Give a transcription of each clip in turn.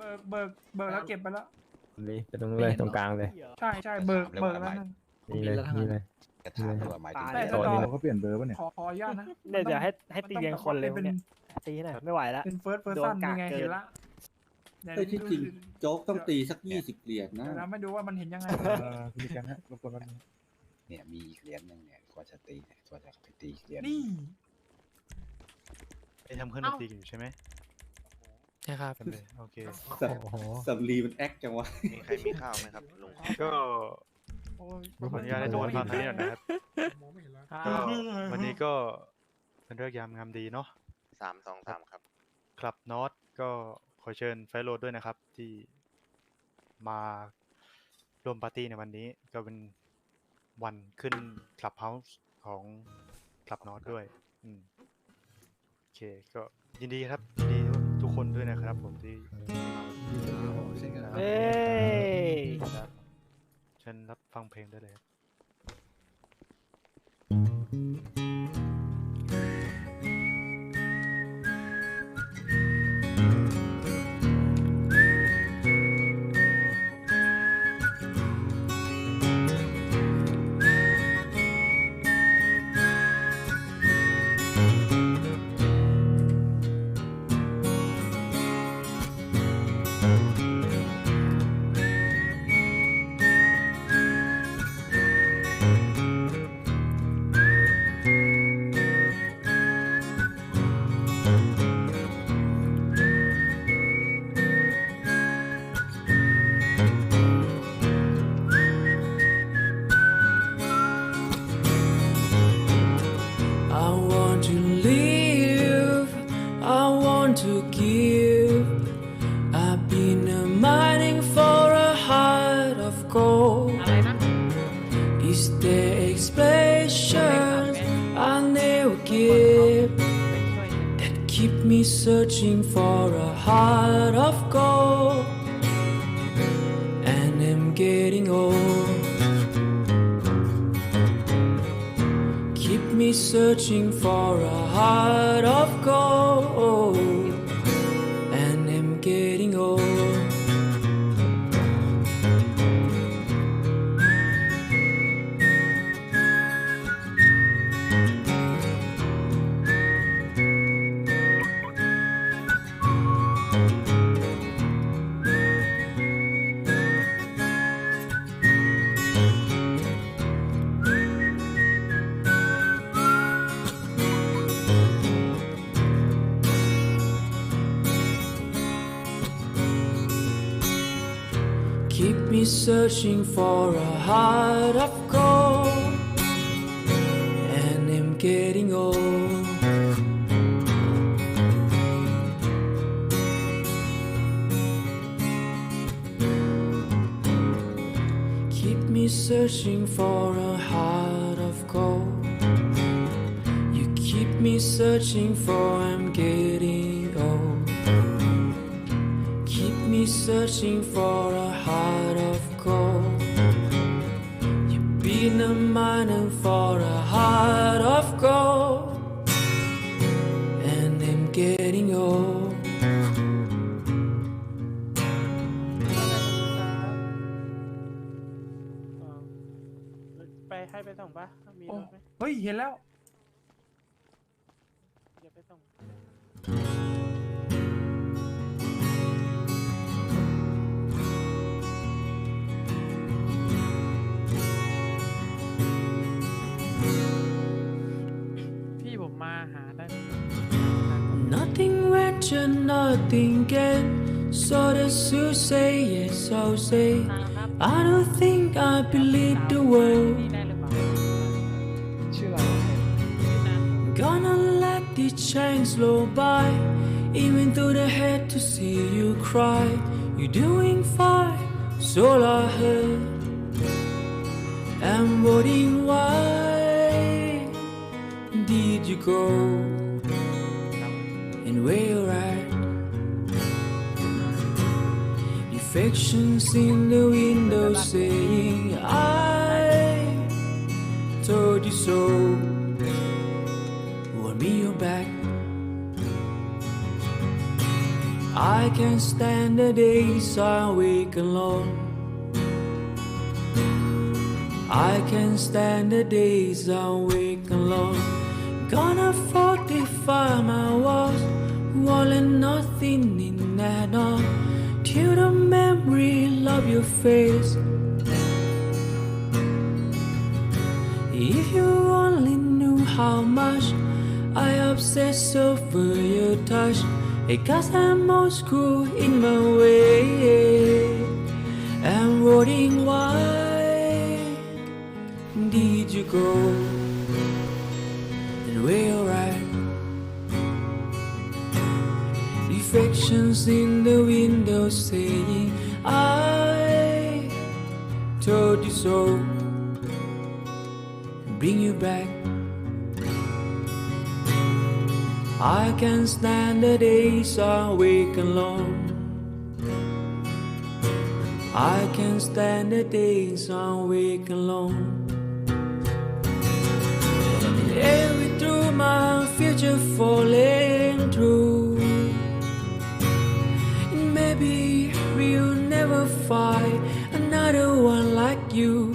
เบิกเบิกเบิกแล้วเก็บไปแล้วเลยไปตรงนู้นเลยตรงกลางเลย ใช่ใช่เบิกเบิกแล้วนั่นนี่เลยนี่เลยจะถามว่าหมายถึงแต่อะไรถ้าดอกเราก็เปลี่ยนเบอร์ป่ะเนี่ยขอขออนุญาตนะเดี๋ยวเดี๋ยวให้ให้ตีเรียงคนเลยเป็นเนี่ยตีหน่อยไม่ไหวแล้วเป็นเฟิร์สเพอร์โดซันนกากยังไงเกินเห็นละเนี่ยเอ้ยที่จริงโจ๊กต้องตีสักยี่สิบเหรียญนะเดี๋ยวนะไม่ดูว่ามันเห็นยังไงเออคุณกันฮะรบกวนแป๊บนึงเนี่ยมีอีกเหรียญหนึงเนี่ยกว่าจะตีเนี่ยกว่าจะไปตีอีกเหรียญนี่ไอ้ทำเครื่องดนตรีกันอยู่ใช่ไหม ใช่ครับกันเลยโอเค สับโอ้โห สับลีมันแอคจังวะ มีใครมีข้าวไหมครับลุงก็โอ้ยขออนุญาตให้ทุกคนฟังทางนี้หน่อยนะครับก็วันนี้ก็เป็นเรื่องยามงามดีเนาะสามสองสามครับ คลับนอตก็ขอเชิญไฟโรดด้วยนะครับ ที่มาร่วมปาร์ตี้ในวันนี้ ก็เป็นวันขึ้นคลับเฮาส์ของคลับนอตด้วย อืมโอเค ก็ยินดีครับยินดี ทุกคนด้วยนะครับผมที่มาเช่นกันนะเอ้ยครับเชิญรับฟังเพลงได้เลยครับ 的清风 searching for a heart of gold. And I'm getting old. Keep me searching for a heart of gold. You keep me searching for I'm getting old. Keep me searching for a heart โอ้รถไหมเฮ้ย เห็นแล้วเดี๋ยวไปส่งพี่ผมมาหาได้ Nothing went and nothing get. So the Sue say yes, I'll say. I don't think I believe the world. Gonna let the chains slow by. Even though they had to see you cry. You're doing fine, so I heard. I'm wondering why did you go? And where you're at? Reflections in the window saying I told you so. I can't stand the days I wake alone. I can't stand the days I wake alone. Gonna fortify my walls, wall and nothing in that all. Till the memory of your face. If you only knew how much I obsess over your touch, it cause I'm all screwed in my way. I'm wondering why did you go? And at? Reflections in the window saying, I told you so. Bring you back. I can't stand the days I wake alone. I can't stand the days wake alone. And every through my future falling through. And maybe we'll never find another one like you.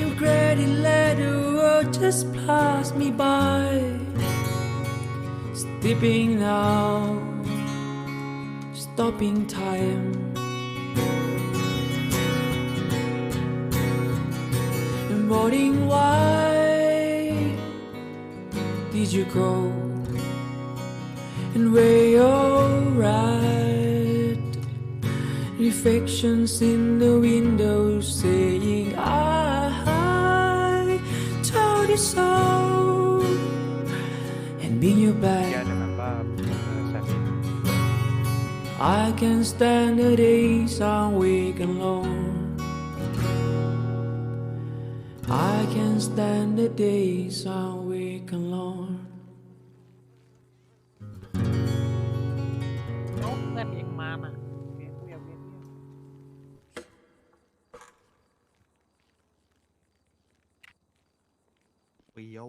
And granny let the world just pass me by. Stepping now, stopping time. And wondering why did you go? And where you're at? Reflections in the window And bring you แก back. จะแบบว่าเอ่อแซมมี่ I can stand the days I'm weak and alone. I can stand the days I'm weak and alone. เอ้าเพื่อนเองมาน่ะเวียนเวียนเวียนเวียน เปรี้ยว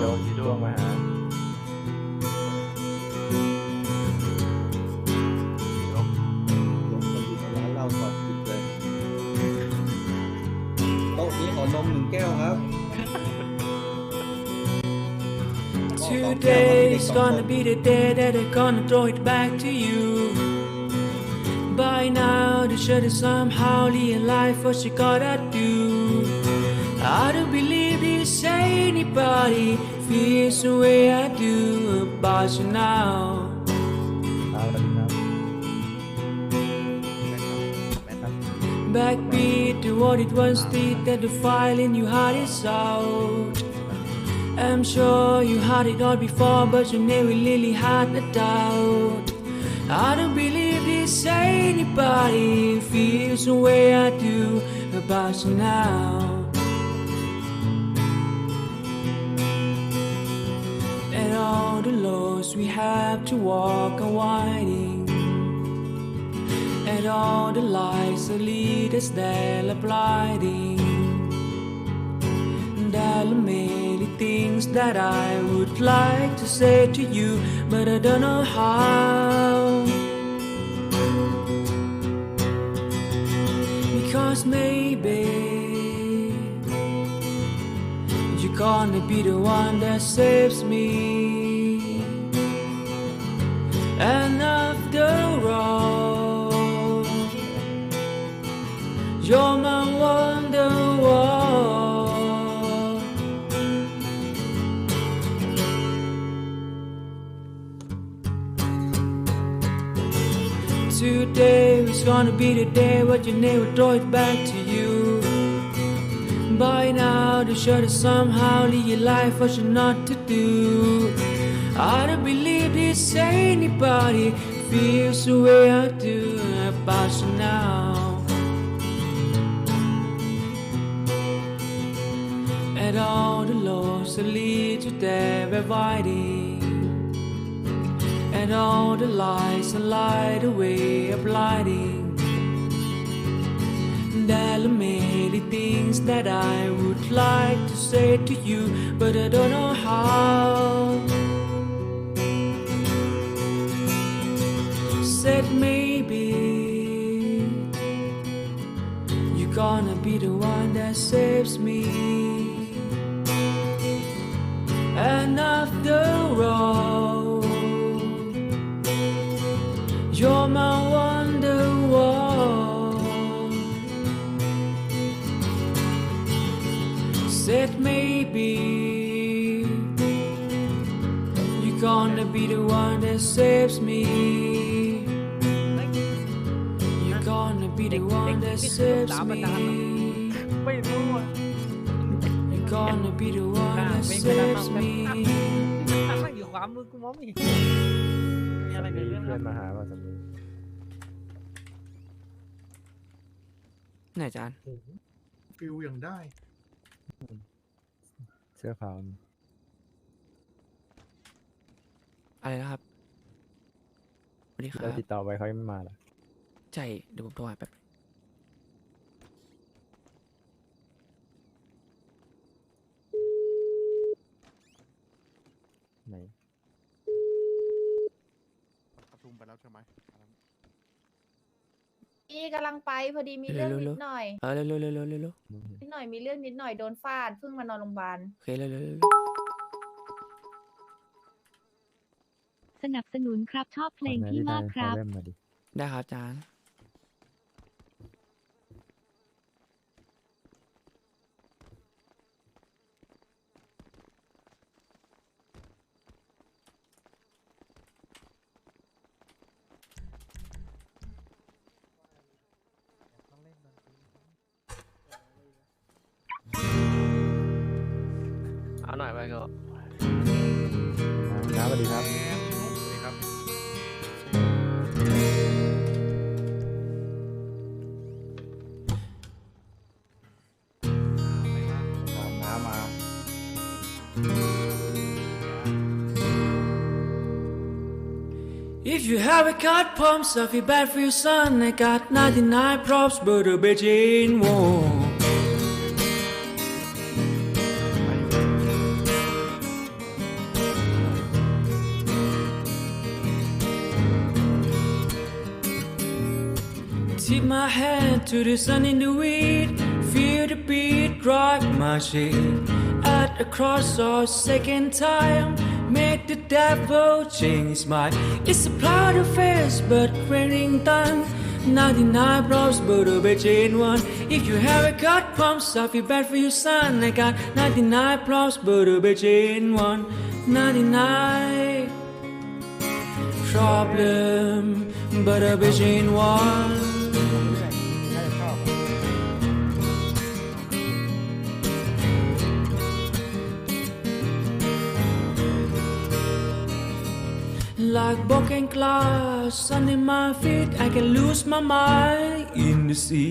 ครับจันโจโจที่ร่ร่ววงงมามาหาลงมาอยู่ในร้านเหล้าก่อนปิดเลยโต๊ะนี้ขอนมหนึ่งแก้วครับ Today's gonna be the day that I'm gonna throw it back to you. By now, the should have somehow realized what you gotta do. anybody feels the way I do about you now. Backbeat to what it once did, that the file in your heart is out. I'm sure you had it all before, but you never really had a doubt. I don't believe this anybody feels the way I do about you now. All the laws we have to walk are winding and all the lies that lead us there are blinding. There are many things that I would like to say to you, but I don't know how. Because maybe you're gonna be the one that saves me. And after all, you're my wonder wonderwall. Today is gonna be the day when you never throw it back to you. By now, the should have somehow lead your life what you not to do. I don't believe this anybody feels the way I do about you now. And all the laws that lead to there are. And all the lies that light the way are blinding. There are many things that I would like to say to you, but I don't know how. That saves me. And after all, you're my wonder wall. Said maybe you're gonna be the one that saves me. You're gonna be the one that saves me. วามือกูมองไม่เห็นมีอะไรมีเกิดขึ้นคเพื่รัอบนมาหาว่าสามีไหนจานฟิลอย่างได้ เสื้อขาวอะไรนะครับสวัสดีครัเราบติดต่อไปเขายังไม่มาเหรอใช่เดี๋ยวผมโทรหาแป๊บ ไหน ประชุมไปแล้วใช่ไหม พี่กำลัง ไปพอดีมีเรื่องนิดหน่อยเออเร็วเร็วเร็วเร็วเร็วเร็วไม่เห็นนิดหน่อยมีเรื่องนิดหน่อยโดนฟาดเพิ่งมานอนโรงพยาบาลโอเคเร็วเร็วเร็วสนับสนุนครับชอบเพลงไหนพี่ที่ได้มากคขอรับเล่มมาดิได้ครับจานเอา หน่อยไปก็ครับสวัสดีครับ If you have a got pump I feel bad for your son. I got 99 props, but a bitch ain't one. My hand to the sun in the weed. Feel the beat, rock my shit. At a cross or second time, make the devil change his mind. It's a proud face, but raining done. 99 bros, but a bitch ain't one. If you have a cut pumps, I feel bad for your son. I got 99 props, but a bitch ain't one. 99 problem, but a bitch ain't one. Like broken glass under my feet, I can lose my mind in the sea.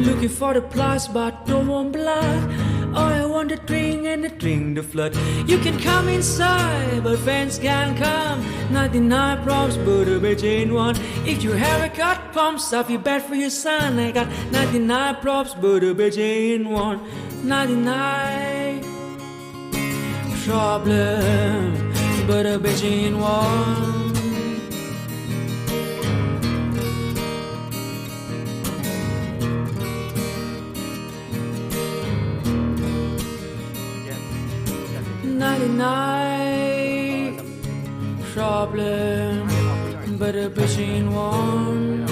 Looking for the plus, but don't want blood. Oh, I want the drink and the drink the flood. You can come inside, but fans can't come. 99 props, but a bitch ain't one. If you have a cut pumps, I feel bad for your son. I got 99 props, but a bitch ain't one. 99 problem, but a bitchy and night, problem, but a bitchy and warm.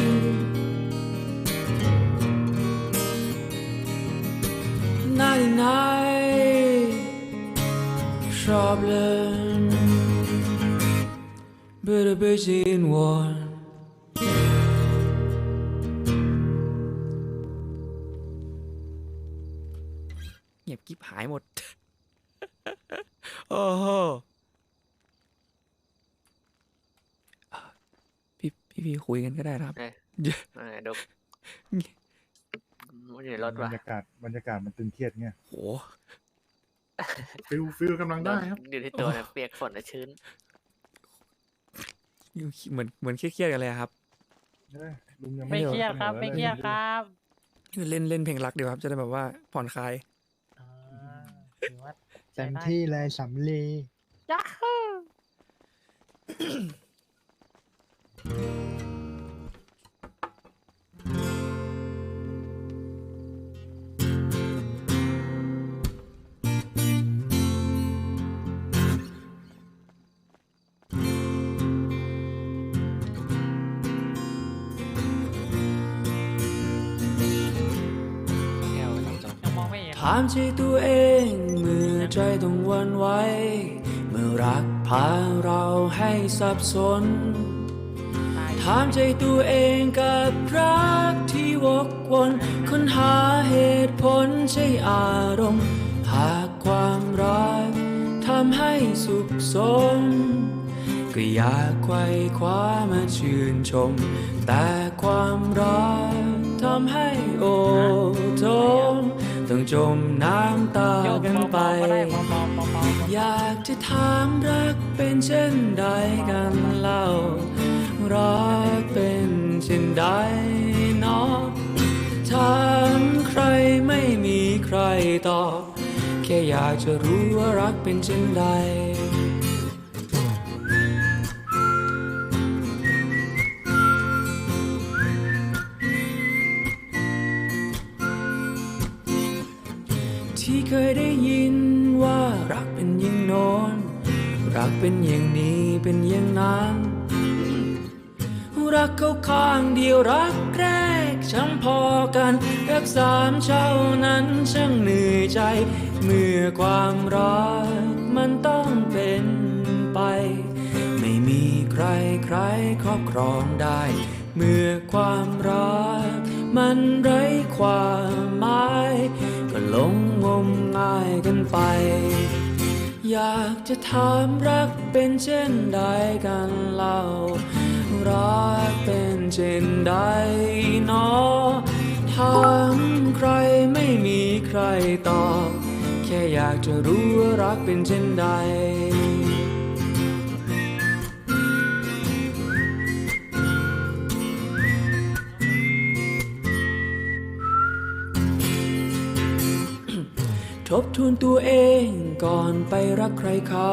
Night, problem. But a bitch ain't one. เงียบกิ๊บหายหมดโอ้โหอะพี่พี่พี่คุยกันก็ได้นะครับไอ้ดกมันอยู่ในรถบรว่ะรยากาศบรรยากาศมันตึงเครียดเงี้ยโห ฟิลฟิลกำลังได้ครับ อยู่ที่ตัวเนี่ยเปียกฝนและชื้น เหมือนเหมือนเครียดๆกันเลยอะครับ เอ้ยลุงยังไม่ไม่เครียดครับสนอไม่เครียดครับเล่นเล่นเพลงรักดีกว่าครับ จะได้แบบว่าผ่อนคลาย อ่าถือว่าเต็มที่เลยสำลียักฮู้ามใจตัวเองเมื่อใจต้องหวันไหวเมื่อรักพาเราให้สับสน ถามใจตัวเองกับรักที่วกวนค้นหาเหตุผลใช่อารมณ์หากความรักทำให้สุขสมก็อยากไขว่คว้ามาชื่นชม แต่ความรักทำให้โอทม ต้องจมน้ำตากันไป อยากจะถามรักเป็นเช่นใดกันเล่า รักเป็นเช่นใดเนาะถามใครไม่มีใครตอบ แค่อยากจะรู้ว่ารักเป็นเช่นใด ที่เคยได้ยินว่ารักเป็นอย่างโน้นรักเป็นอย่างนี้เป็นอย่างนั้นรักเขาข้างเดียวรักแรกช่างพอกันรักสามเช้านั้นช่างเหนื่อยใจ เมื่อความรักมันต้องเป็นไป ไม่มีใครใครครอบครองได้ เมื่อความรักมันไร้ความหมาย ลงงมงายกันไป อยากจะถามรักเป็นเช่นใดกันเล่า รักเป็นเช่นใดเนอถามใครไม่มีใครตอบ แค่อยากจะรู้ว่ารักเป็นเช่นใด ทบทวนตัวเองก่อนไปรักใครเขา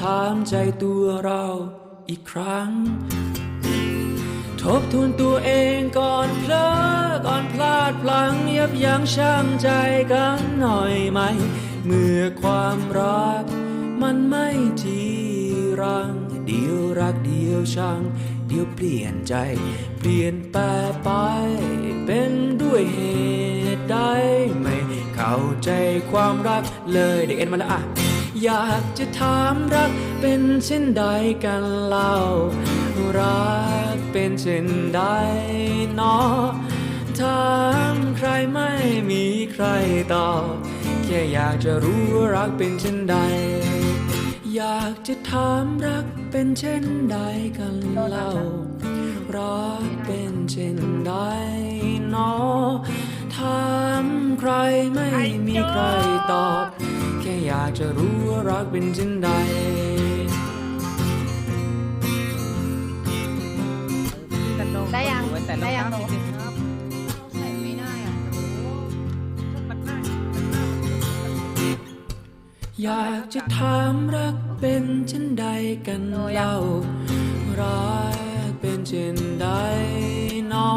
ถามใจตัวเราอีกครั้ง ทบทวนตัวเองก่อนเพลอก่อนพลาดพลั้งยับยั้งชั่งใจกันหน่อยไหม เมื่อความรัก มันไม่ทีรัง เดียวรักเดียวชังเดียวเปลี่ยนใจ เปลี่ยนแปลไปเป็นด้วยเหตุใด เข้าใจความรักเลยเด็กเอ็นมาแล้วอะ อยากจะถามรักเป็นเช่นใดกันเล่า รักเป็นเช่นใดเนาะถามใครไม่มีใครตอบแค่อยากจะรู้ว่ารักเป็นเช่นใด อยากจะถามรักเป็นเช่นใดกันเล่ารักเป็นเช่นใดเนาะ ถามใครไม่มีใครตอบ แค่อยากจะรู้ว่ารักเป็นเช่นใด ได้ยังได้ยังองเท้าหนู ใส่ไม่ได้อะมันง่ายอยากจะถามรักเป็นเช่นใดกันเล่ารักเป็นเช่นใดเนอ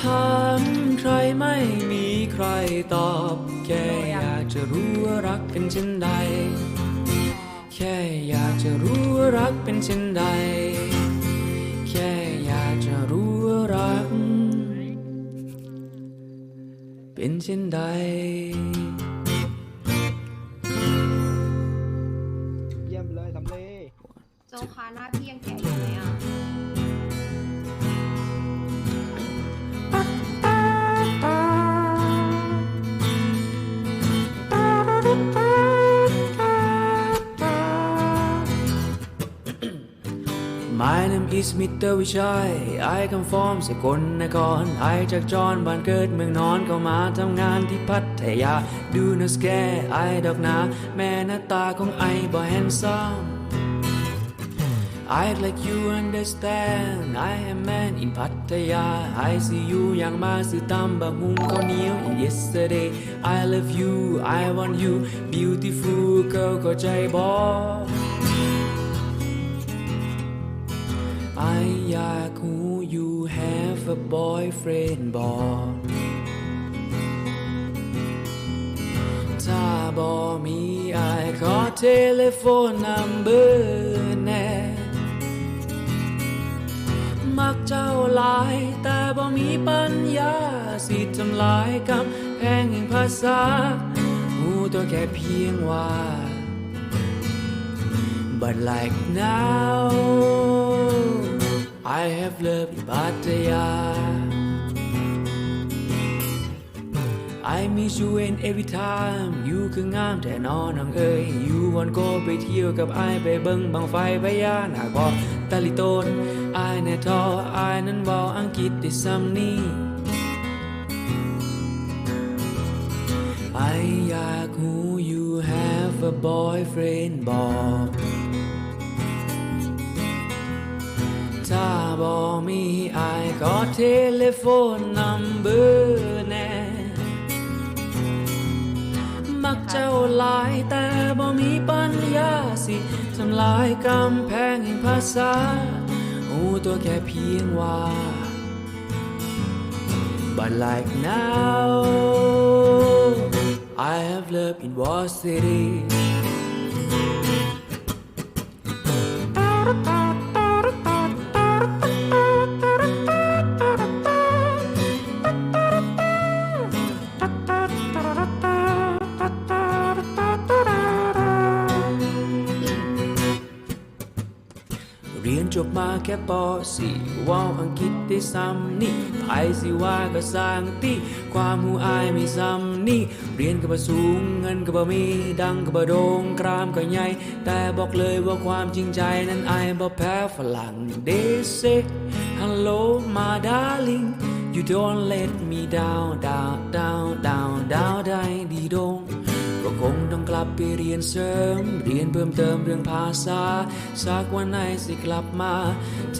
ถามใครไม่มีใครตอบ แค่อยากจะรู้ว่ารักเป็นเช่นใด แค่อยากจะรู้ว่ารักเป็นเช่นใด แค่อยากจะรู้ว่ารัก เป็นเช่นใด เยี่ยมเลยสำลีโจคาหน้าพี่ยังแก่อยู่ไหมอะ วิสมิเตอร์วิชัยไอคำฟอร์มสกลนครไอจากจอนบ้านเกิดเมืองนอนเข้ามาทำงานที่พัทยา ดูนัสแกไอดอกนา แม่หน้าตาของไอบ่แฮนซัม I'd like you understand I am man in Pattaya I see you อย่างมาสื่อตมบะหุงข้าวเหนียว yesterday I love you I want you beautiful girl ก็ใจบอก I อยากหู you have a boyfriend บ่ถ้าบ่มีไอขอเทเลโฟนนัมเบอร์แน่ มักเจ้าหลายแต่บ่มีปัญญา สิทำลายกำแพงแห่งภาษาหูตัวแค่เพียงว่า But like now I have loved you พัทยา I miss you and every time you คืองามแต่นอนน้องเอ้ย you want go ไปเที่ยวกับไอายไปเบิ่งบังไฟพญานาคบอกตะลิโตนไอายแน่ทอไอายนั้นเว้าอังกฤษได้ซ้ำนี้ไออยากหู you have a boyfriend บอก ไอายขอเทเลโฟนนัมเบอร์แน่มักเจ้าหลายแต่บ่มีปัญญาสิทำลายกำแพงแห่งภาษาหูตัวแค่เพียงว่า But like now I have loved in War City ค่ป .4 ว้าวอังกฤษได้ซ้ำนี่ไผสิว่าก็สร้างตีความหูอายไม่ซ้ำนี่ เรียนก็บ่สูงเงินก็บ่มี ดังก็บ่โด่งกรามก็ใหญ่แต่บอกเลยว่าความจริงใจนั้นอายบ่แพ้ฝรั่ง They say hello my darling you don't let me down down down down down ได้ดีดง ก็คงต้องกลับไปเรียนเสริม เรียนเพิ่มเติมเรื่องภาษา สักวันไหนสิกลับมา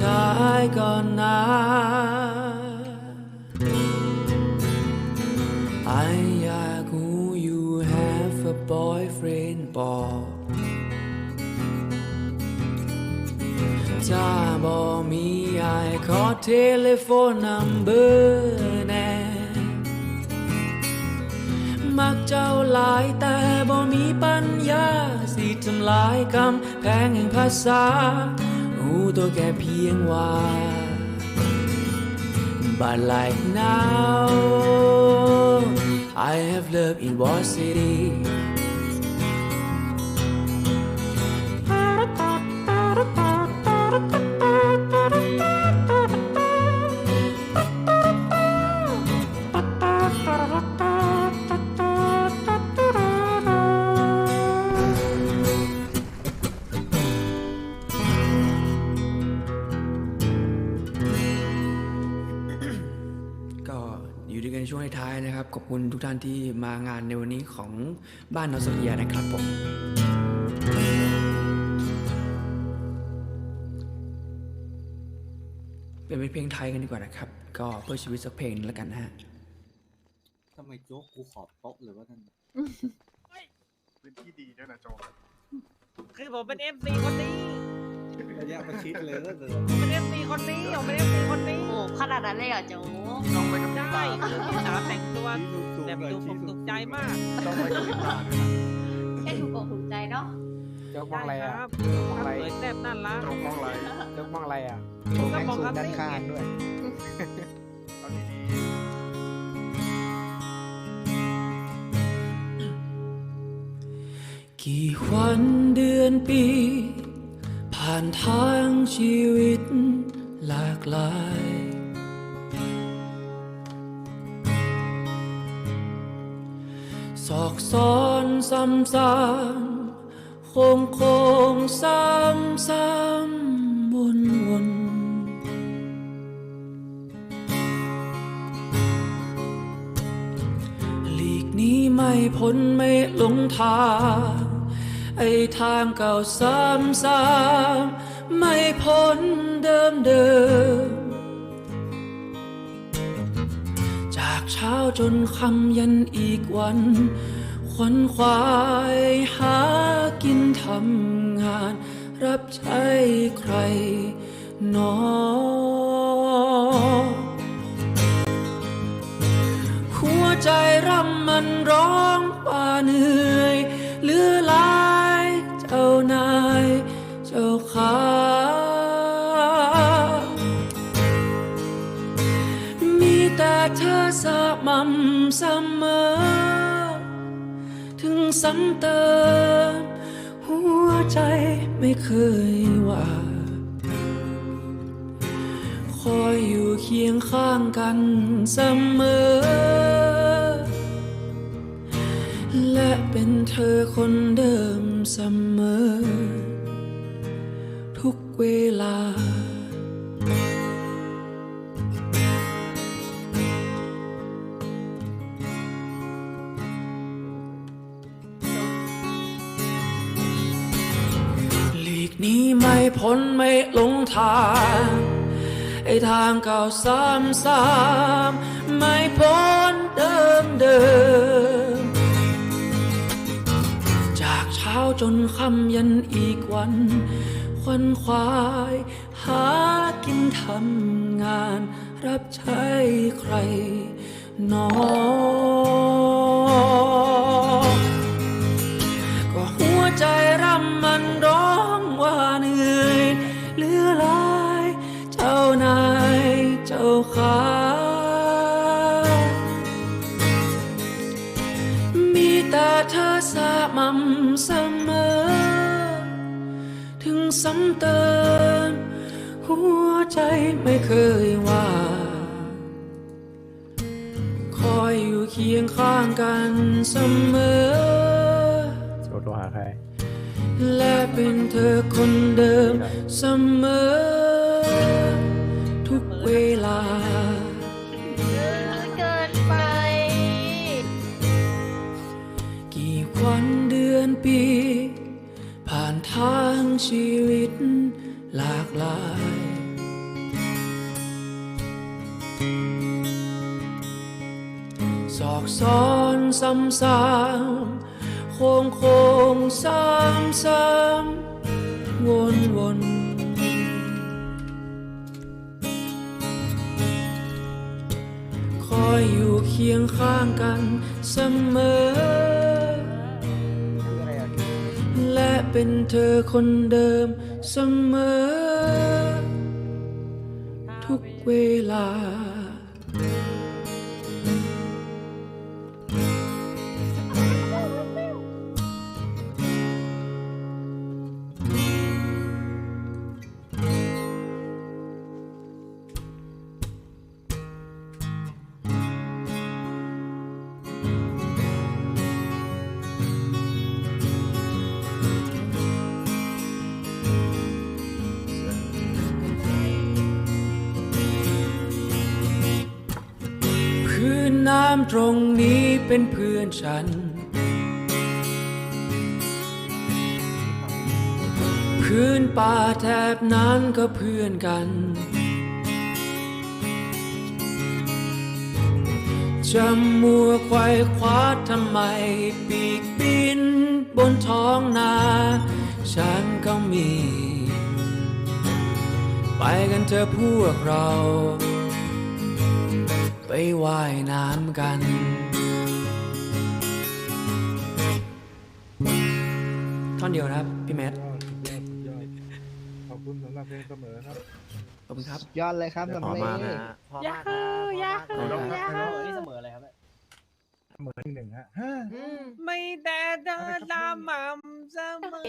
ท้ายก่อนนะ I อยากหู you have a boyfriend บอกถ้าบ่มีไอขอเทเลโฟนนัมเบอร์แน่ มักเจ้าหลายแต่บ่มีปัญญา สิทำลายกำแพงแห่งภาษาหูตัวแค่เพียงว่า But like now I have loved in War City วยกันในช่วงท้ายๆนะครับ ขอบคุณทุกท่านที่มางานในวันนี้ของบ้านนอสเฟียนะครับผม เป็นเพลงไทยกันดีกว่านะครับ ก็เพื่อชีวิตสักเพลงนึงแล้วกันนะฮะทำไมโจ๊กกูขอบโต๊ะเลยว่าท่านพื้นที่ดีด้วยนะโจคือผมเป็นเอฟซีคนนี้ ระยะประชิดเลยก็คือผมเป็นเอฟซีคนนี้ผมเป็นเอฟซีคนนี้โอ้ขนาดนั้นเลยเหรอโจ๊กต้องไปกับพี่ใช่ตาคือพี่สาแต่งตัวชี้แบบดูผมสูถูกใจมากต้องไปกับพี่ตาด้วยนะแค่ถูกอกถูกใจเนาะเจ้ามองอะไรอะครับมองอะไรสวยแซ่บน่ารักโจมองอะไรเจ้ามองอะไรอะก็มองครับด้านข้างด้วยเอาดีกี่วันเดือนปี ผ่านทางชีวิตหลากหลาย สอกซ้อนซ้ำซ้ำโค้งโค้งซ้ำซ้ำวนวนหลีกนี้ไม่พ้นไม่หลงทาง ไอ้ทางเก่าซ้ำซ้ำไม่พ้นเดิมเดิม จากเช้าจนค่ำยันอีกวันขวัญควายหากินทำงาน รับใช้ใครหนอหัวใจร่ำมันร้องว่าเหนื่อยเลือลา เจ้านายเจ้าขามีแต่เธอสม่ำเสมอ ถึงซ้ำเติมหัวใจไม่เคยว่า คอยอยู่เคียงข้างกันเสมอและเป็นเธอคนเดิม เสมอ ทุกเวลา หลีกนี้ไม่พ้นไม่หลงทางไอ้ทางเก่าซ้ำซ้ำไม่พ้นเดิมเดิม จนคำยันอีกวันควันควาย หากินทำงาน รับใช้ใครนอก็หัวใจรำมันร้อง ซ้ำเติมหัวใจไม่เคยว่า คอยอยู่เคียงข้างกันเสมอโทรหาใคร และเป็นเธอคนเดิมเสมอ ทุกเวลาเกินไป กี่วันเดือนปีผ่านทางชีวิตหลากหลาย สอกซ้อนซ้ำซ้ำโค้งโค้งซ้ำซ้ำวนวนคอยอยู่เคียงข้างกันเสมอ และเป็นเธอคนเดิมเสมอ ทุกเวลา น้ำตรงนี้เป็นเพื่อนฉัน พื้นป่าแถบนั้นก็เพื่อนกัน จะมัวไขว่คว้าทำไม ปีกบินบนท้องนา ฉันก็มี ไปกันเถอะพวกเรา ไปว่ายน้ำกัน ท่อนเดียวนะครับ พี่แมทขอบคุณสำหรับเพลงเสมอครับขอบคุณครับ ยอดเลยครับสำเร็จพอมากครับยาฮูยาฮูนี่เสมออะไรครับเสมอหนึ่งหนึ่งฮะไม่แต่เธอละมั่มเสมอ